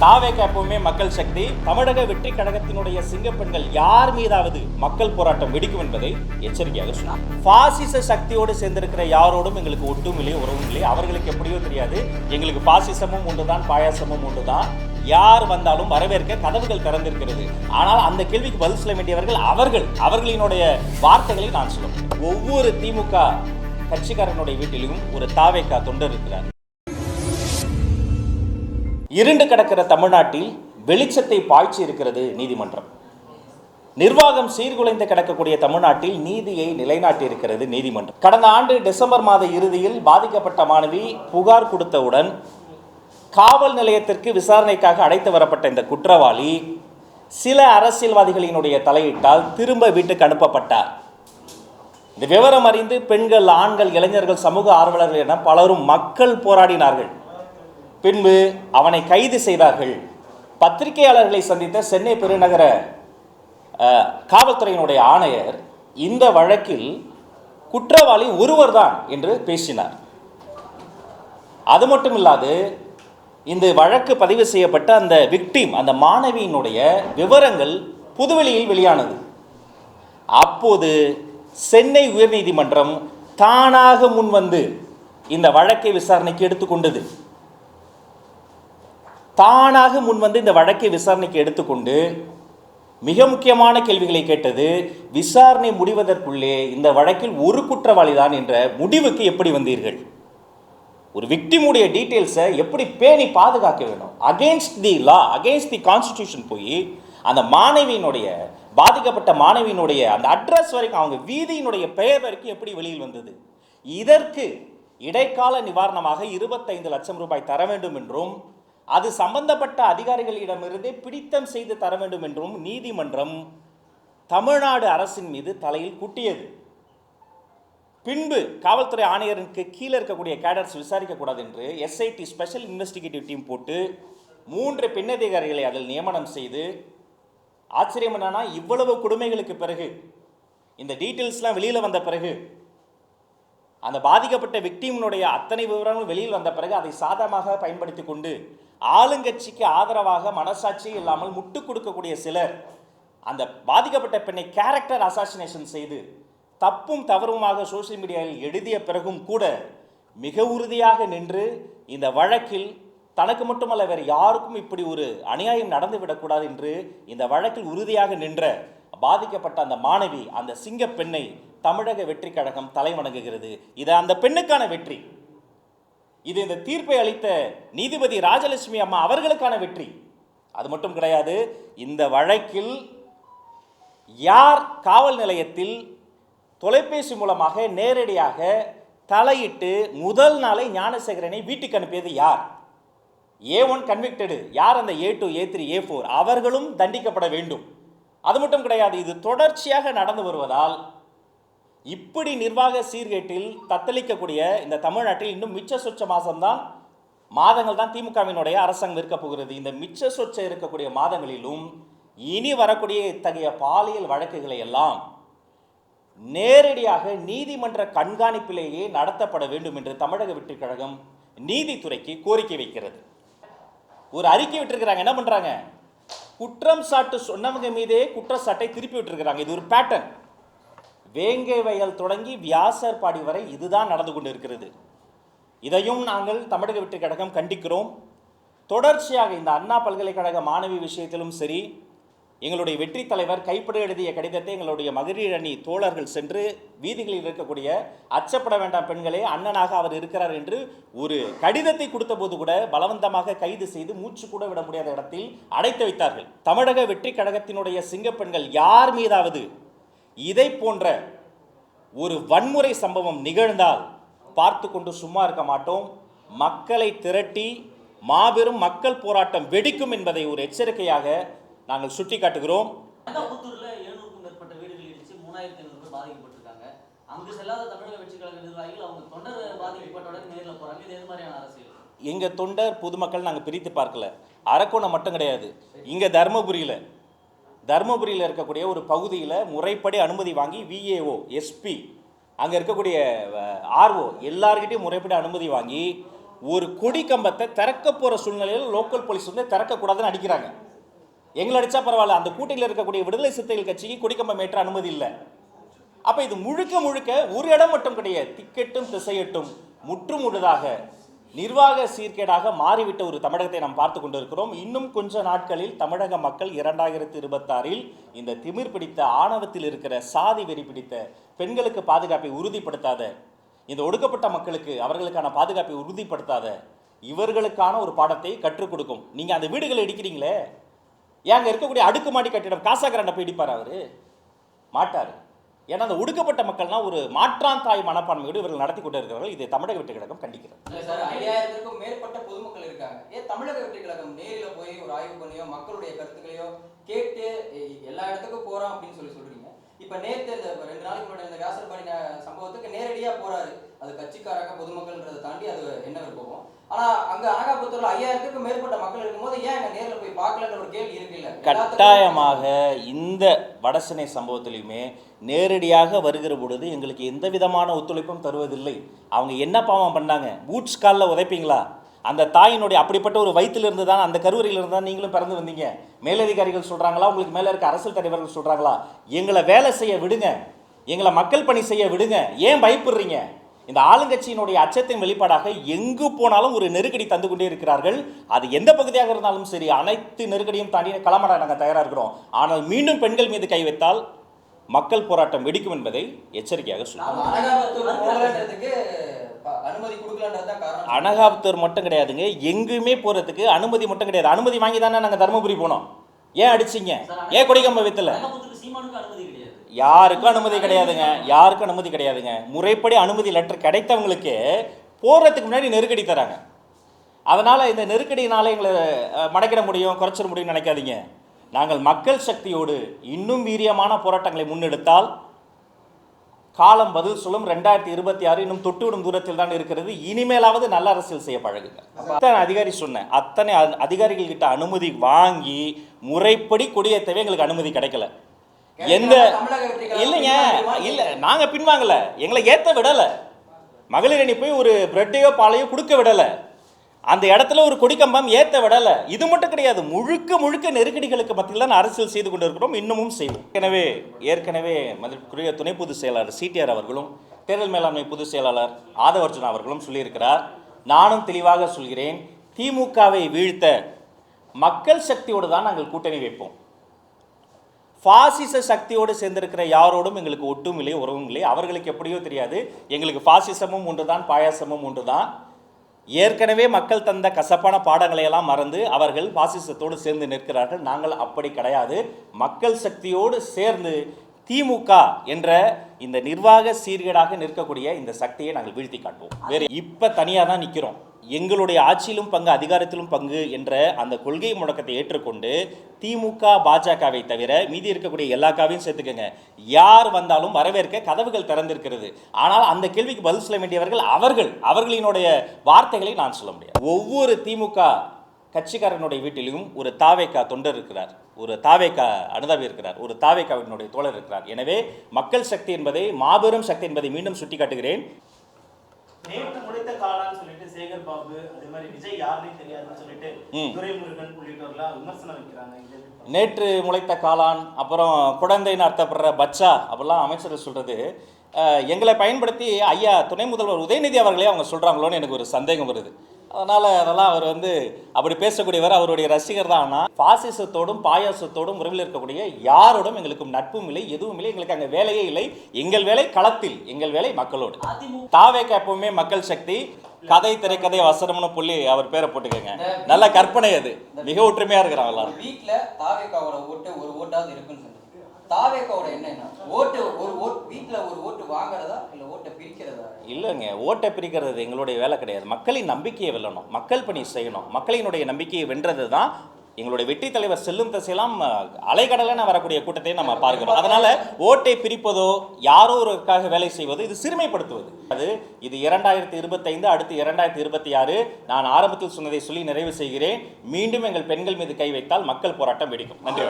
தாவேக்கு எப்பவுமே மக்கள் சக்தி. தமிழக வெற்றி கழகத்தினுடைய சிங்கப்பெண்கள் யார் மீதாவது மக்கள் போராட்டம் வெடிக்கும் என்பதை எச்சரிக்கையாக சொன்னார். பாசிச சக்தியோடு சேர்ந்திருக்கிற யாரோடும் எங்களுக்கு ஒட்டும் இல்லையோ உறவும் இல்லையோ அவர்களுக்கு எப்படியோ தெரியாது. எங்களுக்கு பாசிசமும் ஒன்றுதான் பாயாசமும் ஒன்றுதான் யார் வந்தாலும் வரவேற்க கதவுகள் திறந்திருக்கிறது. ஆனால் அந்த கேள்விக்கு பதில் சொல்ல வேண்டியவர்கள் அவர்கள். அவர்களினுடைய வார்த்தைகளை நான் சொல்லுவேன் ஒவ்வொரு திமுக கட்சிக்காரனுடைய வீட்டிலும் ஒரு தாவேக்கா தொண்டர் இருக்கிறார். இருண்டு கிடக்கிற தமிழ்நாட்டில் வெளிச்சத்தை பாய்ச்சி இருக்கிறது நீதிமன்றம். நிர்வாகம் சீர்குலைந்து கிடக்கக்கூடிய தமிழ்நாட்டில் நீதியை நிலைநாட்டியிருக்கிறது நீதிமன்றம். கடந்த ஆண்டு டிசம்பர் மாத இறுதியில் பாதிக்கப்பட்ட மாணவி புகார் கொடுத்தவுடன் காவல் நிலையத்திற்கு விசாரணைக்காக அழைத்து வரப்பட்ட இந்த குற்றவாளி சில அரசியல்வாதிகளினுடைய தலையிட்டால் திரும்ப வீட்டுக்கு அனுப்பப்பட்டார். இந்த விவரம் அறிந்து பெண்கள் ஆண்கள் இளைஞர்கள் சமூக ஆர்வலர்கள் என பலரும் மக்கள் போராடினார்கள். பின்பு அவனை கைது செய்தார்கள். பத்திரிகையாளர்களை சந்தித்த சென்னை பெருநகர காவல்துறையினுடைய ஆணையர் இந்த வழக்கில் குற்றவாளி ஒருவர் தான் என்று பேசினார். அது மட்டும் இல்லாது இந்த வழக்கு பதிவு செய்யப்பட்ட அந்த விக்டிம் அந்த மாணவியினுடைய விவரங்கள் புதுவெளியில் வெளியானது. அப்போது சென்னை உயர்நீதிமன்றம் தானாக முன்வந்து இந்த வழக்கை விசாரணைக்கு எடுத்துக்கொண்டது. தானாக முன் வந்து இந்த வழக்கை விசாரணைக்கு எடுத்துக்கொண்டு மிக முக்கியமான கேள்விகளை கேட்டது விசாரணை முடிவதற்குள்ளே இந்த வழக்கில் ஒரு குற்றவாளிதான் என்ற முடிவுக்கு எப்படி வந்தீர்கள்? ஒரு விக்டிமுடைய டீட்டெயில்ஸை எப்படி பேணி பாதுகாக்க வேணும் against the law against the constitution போய் அந்த மாணவியினுடைய பாதிக்கப்பட்ட மாணவியினுடைய அந்த அட்ரஸ் வரைக்கும் அவங்க வீதியினுடைய பெயர் வரைக்கும் எப்படி வெளியில் வந்தது? இதற்கு இடைக்கால நிவாரணமாக இருபத்தைந்து லட்சம் ரூபாய் தர வேண்டும் என்றும் அது சம்பந்தப்பட்ட அதிகாரிகளிடமிருந்தே பிடித்தம் செய்து தர வேண்டும் என்றும் நீதிமன்றம் தமிழ்நாடு அரசின் மீது தலையில் குட்டியது. பின்பு காவல்துறை ஆணையருக்கு கீழே இருக்கக்கூடிய கேடர்ஸ் விசாரிக்கக்கூடாது என்று எஸ்ஐடி ஸ்பெஷல் இன்வெஸ்டிகேட்டிவ் டீம் போட்டு மூன்று பெண்ணதிகாரிகளை அதில் நியமனம் செய்து ஆச்சரியம் என்னன்னா இவ்வளவு கொடுமைகளுக்கு பிறகு இந்த டீட்டெயில்ஸ்லாம் வெளியில் வந்த பிறகு அந்த பாதிக்கப்பட்ட விக்டீமினுடைய அத்தனை விவரங்களும் வெளியில் வந்த பிறகு அதை சாதமாக பயன்படுத்தி கொண்டு ஆளுங்கட்சிக்கு ஆதரவாக மனசாட்சி இல்லாமல் முட்டு கொடுக்கக்கூடிய சிலர் அந்த பாதிக்கப்பட்ட பெண்ணை கேரக்டர் அசாசினேஷன் செய்து தப்பும் தவறுமாக சோஷியல் மீடியாவில் எழுதிய பிறகும் கூட மிக உறுதியாக நின்று இந்த வழக்கில் தனக்கு மட்டுமல்ல வேறு யாருக்கும் இப்படி ஒரு அநியாயம் நடந்து விடக்கூடாது என்று இந்த வழக்கில் உறுதியாக நின்ற பாதிக்கப்பட்ட அந்த மாணவி அந்த சிங்க பெண்ணை தமிழக வெற்றி கழகம் தலைவணங்குகிறது. இது அந்த பெண்ணுக்கான வெற்றி. இது இந்த தீர்ப்பை அளித்த நீதிபதி ராஜலட்சுமி அம்மா அவர்களுக்கான வெற்றி. அது மட்டும் கிடையாது இந்த வழக்கில் யார் காவல் நிலையத்தில் தொலைபேசி மூலமாக நேரடியாக தலையிட்டு முதல் நாளை ஞானசேகரனை வீட்டுக்கு அனுப்பியது யார்? ஏ ஒன் கன்விக்டடு யார் அந்த A two A three A four? அவர்களும் தண்டிக்கப்பட வேண்டும். அது மட்டும் கிடையாது இது தொடர்ச்சியாக நடந்து வருவதால் இப்படி நிர்வாக சீர்கேட்டில் தத்தளிக்கக்கூடிய இந்த தமிழ்நாட்டில் இன்னும் மிச்ச சொச்ச மாதம்தான் மாதங்கள் தான் திமுகவினுடைய அரசாங்கம் இருக்க போகிறது. இந்த மிச்ச சொச்ச இருக்கக்கூடிய மாதங்களிலும் இனி வரக்கூடிய இத்தகைய பாலியல் வழக்குகளை எல்லாம் நேரடியாக நீதிமன்ற கண்காணிப்பிலேயே நடத்தப்பட வேண்டும் என்று தமிழக வெற்றிக்கழகம் நீதித்துறைக்கு கோரிக்கை வைக்கிறது. ஒரு அறிக்கை விட்டுருக்கிறாங்க. என்ன பண்ணுறாங்க குற்றம் சாட்டு சொன்னவங்க மீதே குற்றச்சாட்டை திருப்பி விட்டுருக்கிறாங்க. இது ஒரு பேட்டர்ன் வேங்கை வயல் தொடங்கி வியாசர் பாடி வரை இதுதான் நடந்து கொண்டு இருக்கிறது இதையும் நாங்கள் தமிழக வெற்றி கழகம் கண்டிக்கிறோம். தொடர்ச்சியாக இந்த அண்ணா பல்கலைக்கழக மாணவி விஷயத்திலும் சரி எங்களுடைய வெற்றி தலைவர் கைப்பட எழுதிய கடிதத்தை எங்களுடைய மகளிர் அணி தோழர்கள் சென்று வீதிகளில் இருக்கக்கூடிய அச்சப்பட வேண்டாம் பெண்களே அண்ணனாக அவர் இருக்கிறார் என்று ஒரு கடிதத்தை கொடுத்தபோது கூட பலவந்தமாக கைது செய்து மூச்சு கூட விட முடியாத இடத்தில் அடைத்து வைத்தார்கள். தமிழக வெற்றி கழகத்தினுடைய சிங்கப்பெண்கள் யார் மீதாவது இதை போன்ற ஒரு வன்முறை சம்பவம் நிகழ்ந்தால் பார்த்து கொண்டு சும்மா இருக்க மாட்டோம். மக்களை திரட்டி மாபெரும் மக்கள் போராட்டம் வெடிக்கும் என்பதை ஒரு எச்சரிக்கையாக நாங்கள் சுட்டி காட்டுகிறோம் எங்கள் தொண்டர் பொதுமக்கள் நாங்கள் பிரித்து பார்க்கல. அரக்கோணம் மட்டும் கிடையாது. இங்கே தருமபுரியில் தருமபுரியில் இருக்கக்கூடிய ஒரு பகுதியில் முறைப்படி அனுமதி வாங்கி விஏஓ எஸ்பி அங்கே இருக்கக்கூடிய ஆர்ஓ எல்லார்கிட்டையும் முறைப்படி அனுமதி வாங்கி ஒரு கொடி கம்பத்தை திறக்க போகிற சூழ்நிலையில் லோக்கல் போலீஸ் வந்து திறக்கக்கூடாதுன்னு அடிக்கிறாங்க. எங்களை அடித்தா பரவாயில்ல அந்த கூட்டத்தில் இருக்கக்கூடிய விடுதலை சிறுத்தைகள் கட்சிக்கு கொடிக்கம்பம் ஏற்ற அனுமதி இல்லை. அப்போ இது முழுக்க முழுக்க ஒரு இடம் மட்டும் கிடையாது திக்கெட்டும் திசையட்டும் முற்றுமுழுதாக நிர்வாக சீர்கேடாக மாறிவிட்ட ஒரு தமிழகத்தை நாம் பார்த்து கொண்டிருக்கிறோம். இன்னும் கொஞ்ச நாட்களில் தமிழக மக்கள் இரண்டாயிரத்தி இருபத்தாறில் இந்த திமிர் பிடித்த ஆணவத்தில் இருக்கிற சாதி வெறி பிடித்த பெண்களுக்கு பாதுகாப்பை உறுதிப்படுத்தாத இந்த ஒடுக்கப்பட்ட மக்களுக்கு அவர்களுக்கான பாதுகாப்பை உறுதிப்படுத்தாத இவர்களுக்கான ஒரு பாடத்தை கற்றுக் கொடுக்கும். நீங்க அந்த வீடுகளை இடிக்கிறீங்களே? ஏன் அங்கே இருக்கக்கூடிய அடுக்குமாடி கட்டிடம் காசாகரண்ட போய் இடிப்பார் அவரு? மாட்டார். ஏன்னா அந்த ஒடுக்கப்பட்ட மக்கள்னா ஒரு மாற்றான் தாய் மனப்பான்மையோடு இவர்கள் நடத்தி கொண்டு இருக்கிறார்கள் இது தமிழக வெற்றி கழகம் கண்டிக்கிறது. சார் மேற்பட்ட பொதுமக்கள் இருக்காங்க. ஏன் தமிழக வெற்றி கழகம் நேரில் போய் ஒரு ஆய்வு பண்ணியோ மக்களுடைய கருத்துக்களையோ கேட்டு எல்லா இடத்துக்கும் போறோம் அப்படின்னு சொல்லி சொல்றீங்க. இப்ப நேத்து இந்த ரெண்டு நாளைக்கு முன்னாடி இந்த வியாசர்பாடி ந- சம்பவத்துக்கு நேரடியா போறாரு. அது கட்சிக்காரங்க பொதுமக்கள்ன்றதை தாண்டி அது என்ன போகும் ஆனா அங்க அனகாபுத்தூர்ல ஐயாயிரத்துக்கும் மேற்பட்ட மக்கள் இருக்கும்போது ஏன் அங்க நேரில் போய் பார்க்கலன்ற ஒரு கேள்வி இருக்குல்ல எல்லாத்துக்கும் கட்டாயமாக இந்த வடசனை சம்பவத்திலையுமே நேரடியாக வருகிற பொழுது எங்களுக்கு எந்த விதமான ஒத்துழைப்பும் தருவதில்லை. அவங்க என்ன பாவம் பண்ணாங்க? பூட்ஸ் காலில் உதைப்பீங்களா? அந்த தாயினுடைய அப்படிப்பட்ட ஒரு வயிற்றிலிருந்து தான் அந்த கருவறையிலிருந்து தான் நீங்களும் பிறந்து வந்தீங்க. மேலதிகாரிகள் சொல்கிறாங்களா உங்களுக்கு மேலே இருக்க அரசியல் தலைவர்கள் சொல்கிறாங்களா எங்களை வேலை செய்ய விடுங்க. எங்களை மக்கள் பணி செய்ய விடுங்க. ஏன் பயப்படுறீங்க? இந்த ஆளுங்கட்சியினுடைய அச்சத்தின் வெளிப்பாடாக எங்கு போனாலும் ஒரு நெருக்கடி தந்து கொண்டே இருக்கிறார்கள். அது எந்த பகுதியாக இருந்தாலும் சரி அனைத்து நெருக்கடியும் தாண்டி களமாட நாங்கள் தயாராக இருக்கிறோம். ஆனால் மீண்டும் பெண்கள் மீது கை வைத்தால் மக்கள் போராட்டம் வெடிக்கும் என்பதை எச்சரிக்கையாக சொல்லுங்கள். அனகாபுத்தூர் மட்டும் கிடையாதுங்க. எங்குமே போகிறதுக்கு அனுமதி மட்டும் கிடையாது. அனுமதி வாங்கி தானே நாங்கள் தருமபுரி போனோம். ஏன் அடிச்சிங்க? ஏன் கொடிக்கம்ப வைத்தல? யாருக்கும் அனுமதி கிடையாதுங்க. யாருக்கும் அனுமதி கிடையாதுங்க. முறைப்படி அனுமதி லெட்டர் கிடைத்தவங்களுக்கு போகிறதுக்கு முன்னாடி நெருக்கடி தராங்க. அதனால் இந்த நெருக்கடியினால எங்களை மடக்கிட முடியும் குறைச்சிட முடியும்னு நினைக்காதீங்க. நாங்கள் மக்கள் சக்தியோடு இன்னும் வீரியமான போராட்டங்களை முன்னெடுத்தால் காலம் பதில் சொல்லும் ரெண்டாயிரத்தி இருபத்தி ஆறு இன்னும் தொட்டுவிடும் தூரத்தில் தான் இருக்கிறது. இனிமேலாவது நல்ல அரசியல் செய்ய பழகுங்க. அத்தனை அதிகாரி சொன்னேன். அத்தனை அதிகாரிகள் கிட்ட அனுமதி வாங்கி முறைப்படி கொடியேற்றவே எங்களுக்கு அனுமதி கிடைக்கல. எந்த இல்லைங்க? இல்ல நாங்க பின்வாங்கல. எங்களை ஏத்த விடல. மகளிர் அணி போய் ஒரு பிரெட்டையோ பாலையோ கொடுக்க விடல. அந்த இடத்துல ஒரு கொடிக்கம்பம் ஏத்த விடலை. இது மட்டும் கிடையாது. முழுக்க முழுக்க நெருக்கடிகளுக்கு மத்தியில் தான் அரசியல் செய்து கொண்டிருக்கிறோம். இன்னமும் செய்வோம். எனவே ஏற்கனவே மதிப்புக்குரிய துணை பொதுச் செயலாளர் சிடிஆர் அவர்களும் தேர்தல் மேலாண்மை பொதுச் செயலாளர் ஆதவர்ஜுனா அவர்களும் சொல்லியிருக்கிறார். நானும் தெளிவாக சொல்கிறேன். திமுகவை வீழ்த்த மக்கள் சக்தியோடு தான் நாங்கள் கூட்டணி வைப்போம். பாசிச சக்தியோடு சேர்ந்திருக்கிற யாரோடும் எங்களுக்கு ஒட்டும் இல்லை உறவும் இல்லை. அவர்களுக்கு எப்படியோ தெரியாது. எங்களுக்கு பாசிசமும் ஒன்றுதான் பாயாசமும் ஒன்று தான் ஏற்கனவே மக்கள் தந்த கசப்பான பாடங்களை எல்லாம் மறந்து அவர்கள் பாசிசத்தோடு சேர்ந்து நிற்கிறார்கள். நாங்கள் அப்படி கிடையாது. மக்கள் சக்தியோடு சேர்ந்து திமுக என்ற இந்த நிர்வாக சீர்கேடாக நிற்கக்கூடிய இந்த சக்தியை நாங்கள் வீழ்த்தி காட்டுவோம். வேறு இப்போ தனியாக தான் நிற்கிறோம் எங்களுடைய ஆட்சியிலும் பங்கு அதிகாரத்திலும் பங்கு என்ற அந்த கொள்கை முழக்கத்தை ஏற்றுக்கொண்டு திமுக பாஜகவை தவிர மீதி இருக்கக்கூடிய எல்லா காவையும் சேர்த்துக்கோங்க. யார் வந்தாலும் வரவேற்க கதவுகள் திறந்திருக்கிறது. ஆனால் அந்த கேள்விக்கு பதில் சொல்ல வேண்டியவர்கள் அவர்கள். அவர்களினுடைய வார்த்தைகளை நான் சொல்ல முடியாது. ஒவ்வொரு திமுக கட்சிக்காரனுடைய வீட்டிலும் ஒரு தாவேக்கா தொண்டர் இருக்கிறார். ஒரு தாவேக்கா அனுதாபி இருக்கிறார். ஒரு தாவேக்காவினுடைய தோழர் இருக்கிறார். எனவே மக்கள் சக்தி என்பதை மாபெரும் சக்தி என்பதை மீண்டும் சுட்டிக்காட்டுகிறேன். நேற்று முடித்த சேகர் பாபு அதே மாதிரி விஜய் யாருன்னே தெரியாதுன்னு சொல்லிட்டு. துரைமுருகன் உள்ளிட்டவர்களாம் விமர்சனம் வைக்கிறாங்க? நேற்று முளைத்த காளான் அப்புறம் குழந்தைன்னு அர்த்தப்படுற பச்சா அப்படிலாம் அமைச்சர் சொல்கிறது எங்களை பயன்படுத்தி ஐயா துணை முதல்வர் உதயநிதி அவர்களே அவங்க சொல்கிறாங்களோன்னு எனக்கு ஒரு சந்தேகம் வருது. அதனால் அதெல்லாம் அவர் வந்து அப்படி பேசக்கூடியவர் அவருடைய ரசிகர் தான். ஆனால் பாசிசத்தோடும் பாயாசத்தோடும் உறவில் இருக்கக்கூடிய யாரோடும் எங்களுக்கு நட்பும் இல்லை எதுவும் இல்லை. எங்களுக்கு அங்கே வேலையே இல்லை. எங்கள் வேலை களத்தில் எங்கள் வேலை மக்களோடு. தாவேக்கு எப்பவுமே மக்கள் சக்தி. கதை திரைக்கதை வசனம்னு புள்ளி அவர் பேரை போட்டுக்கோங்க. நல்ல கற்பனை அது. மிக ஒற்றுமையாக இருக்கிறாங்க எல்லாரும். வீட்ல தாவேக்காவோட ஓட்டு ஒரு ஓட்டாவது இருக்குன்னு சொன்னீங்க தாவேக்காவோட என்ன ஓட்டு ஒரு ஓட்டு வீட்ல ஒரு ஓட்டு வாங்குறதா இல்ல ஓட்டை பிரிக்கிறதா? இல்லைங்க ஓட்டை பிரிக்கிறது எங்களுடைய வேலை கிடையாது. மக்களின் நம்பிக்கையை வெல்லணும். மக்கள் பணி செய்யணும். மக்களினுடைய நம்பிக்கையை வென்றது தான் எங்களுடைய வெற்றி தலைவர் செல்லும் திசையெல்லாம் அஹ், வரக்கூடிய கூட்டத்தை நம்ம பார்க்கிறோம். அதனால ஓட்டை பிரிப்பதோ யாரோ ஒருக்காக வேலை செய்வதோ இது சிறுமைப்படுத்துவது. அது இது இரண்டாயிரத்தி இருபத்தைந்து அடுத்து இரண்டாயிரத்தி இருபத்தி ஆறு நான் ஆரம்பத்தில் சொன்னதை சொல்லி நிறைவு செய்கிறேன். மீண்டும் எங்கள் பெண்கள் மீது கை வைத்தால் மக்கள் போராட்டம் வெடிக்கும். நன்றி.